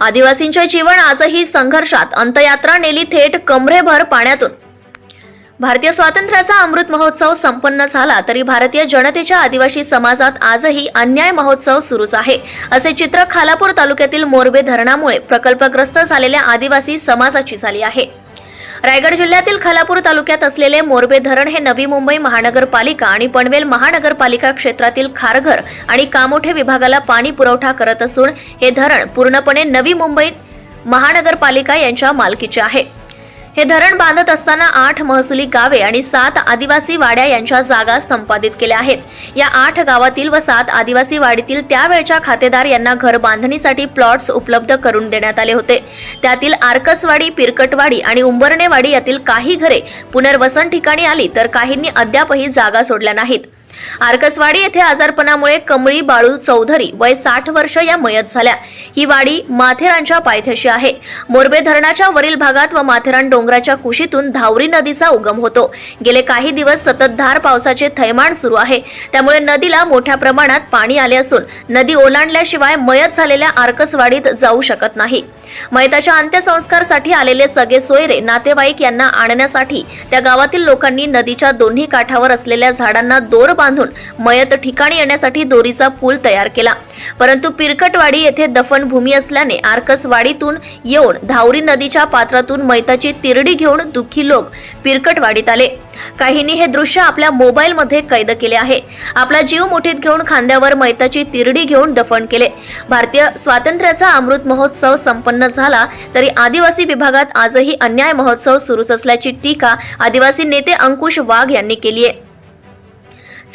आदिवासींचे जीवन आजही संघर्षात. अंतयात्रा नेली थेट कमरेभर पाण्यातून. भारतीय स्वातंत्र्याचा अमृत महोत्सव संपन्न झाला तरी भारतीय जनतेच्या आदिवासी समाजात आजही अन्याय महोत्सव सुरूच आहे. असे चित्र खालापूर तालुक्यातील मोरबे धरणामुळे प्रकल्पग्रस्त झालेल्या आदिवासी समाजाची झाली आहे. रायगड जिल्ह्यातील खालापूर तालुक्यात असलेले मोरबे धरण हे नवी मुंबई महानगरपालिका आणि पनवेल महानगरपालिका क्षेत्रातील खारघर आणि कामोठे विभागाला पाणी पुरवठा करत असून हे धरण पूर्णपणे नवी मुंबई महानगरपालिका यांच्या मालकीचे आहे. हे धरण बांधत असताना आठ महसुली गावे आणि सात आदिवासी वाड्या यांच्या जागा संपादित केल्या आहेत. या आठ गावातील व सात आदिवासी वाडीतील त्यावेळच्या खातेदार यांना घर बांधणीसाठी प्लॉट्स उपलब्ध करून देण्यात आले होते. त्यातील आर्कसवाडी पिरकटवाडी आणि उंबरणेवाडी यातील काही घरे पुनर्वसन ठिकाणी आली तर काहींनी अद्यापही जागा सोडल्या नाहीत. आर्कसवाडी येथे आजारपणामुळे कमळी बाळू चौधरी वय साठ वर्ष या मयत झाल्या. ही वाडी माथेरानच्या पायथ्याशी आहे. मोरबे धरणाच्या वरील भागात व माथेरान डोंगराच्या कुशीतून धावरी नदीचा उगम होतो. गेले काही दिवस सततधार पावसाचे थैमान सुरू आहे. त्यामुळे नदीला मोठ्या प्रमाणात पाणी आले असून नदी ओलांडल्याशिवाय मयत झालेल्या आर्कसवाडीत जाऊ शकत नाही. मयताच्या अंत्यसंस्कारसाठी आलेले सगळे सोयरे नातेवाईक यांना आणण्यासाठी त्या गावातील लोकांनी नदीच्या दोन्ही काठावर असलेल्या झाडांना दोर बांध बांधून मयत ठिकाणी येण्यासाठी दोरीचा पूल तयार केला. परंतु पिरकटवाडी येथे दफनभूमी असल्याने आर्कसवाडीतून येऊन धावरी नदीच्या पात्रातून मैताची तिरडी घेऊन दुःखी लोक पिरकटवाडीत आले. काहींनी हे दृश्य आपल्या मोबाईलमध्ये कैद केले आहे. आपला जीव मुठीत घेऊन खांद्यावर मैताची तिरडी घेऊन दफन केले. भारतीय स्वातंत्र्याचा अमृत महोत्सव संपन्न झाला तरी आदिवासी विभागात आजही अन्याय महोत्सव सुरूच असल्याची टीका आदिवासी नेते अंकुश वाघ यांनी केली आहे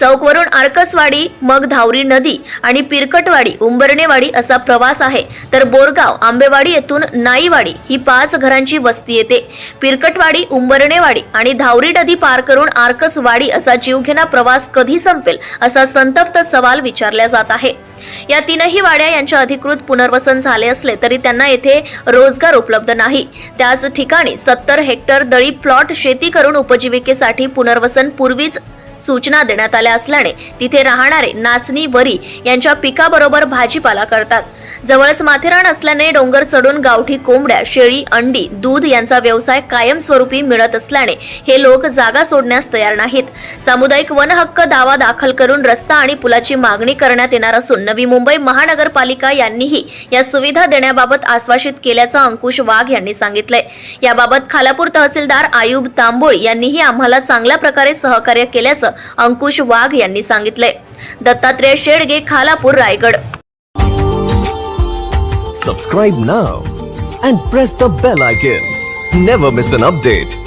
चौकवरून आर्कसवाडी मग धावरी नदी आणि पिरकटवाडी उंबरणेवाडी असा प्रवास आहे. तर बोरगाव आंबेवाडी येथून नाईवाडी ही पाच घरांची वस्ती येते. पिरकटवाडी उंबरणेवाडी आणि धावरी नदी पार करून आर्कसवाडी असा जीवघेणा प्रवास कधी संपेल असा संतप्त सवाल विचारला जात आहे. या तीनही वाड्या यांच्या अधिकृत पुनर्वसन झाले असले तरी त्यांना येथे रोजगार उपलब्ध नाही. त्याच ठिकाणी सत्तर हेक्टर दळी प्लॉट शेती करून उपजीविकेसाठी पुनर्वसन पूर्वीच सूचना देण्यात आल्या असल्याने तिथे राहणारे नाचणी वरी यांच्या पिकाबरोबर भाजीपाला करतात. जवळच माथेरान असल्याने डोंगर चढून गावठी कोंबड्या शेळी अंडी दूध यांचा व्यवसाय कायमस्वरूपी मिळत असल्याने हे लोक जागा सोडण्यास तयार नाहीत. सामुदायिक वन हक्क दावा दाखल करून रस्ता आणि पुलाची मागणी करण्यात येणार असून नवी मुंबई महानगरपालिका यांनीही या सुविधा देण्याबाबत आश्वासित केल्याचं अंकुश वाघ यांनी सांगितलंय. याबाबत खालापूर तहसीलदार आयुब तांबोळी यांनीही आम्हाला चांगल्या प्रकारे सहकार्य केल्याचं अंकुश वाघ यांनी सांगितले. Dattatray Shedge Khalapur Raigad. Subscribe now and press the bell icon never miss an update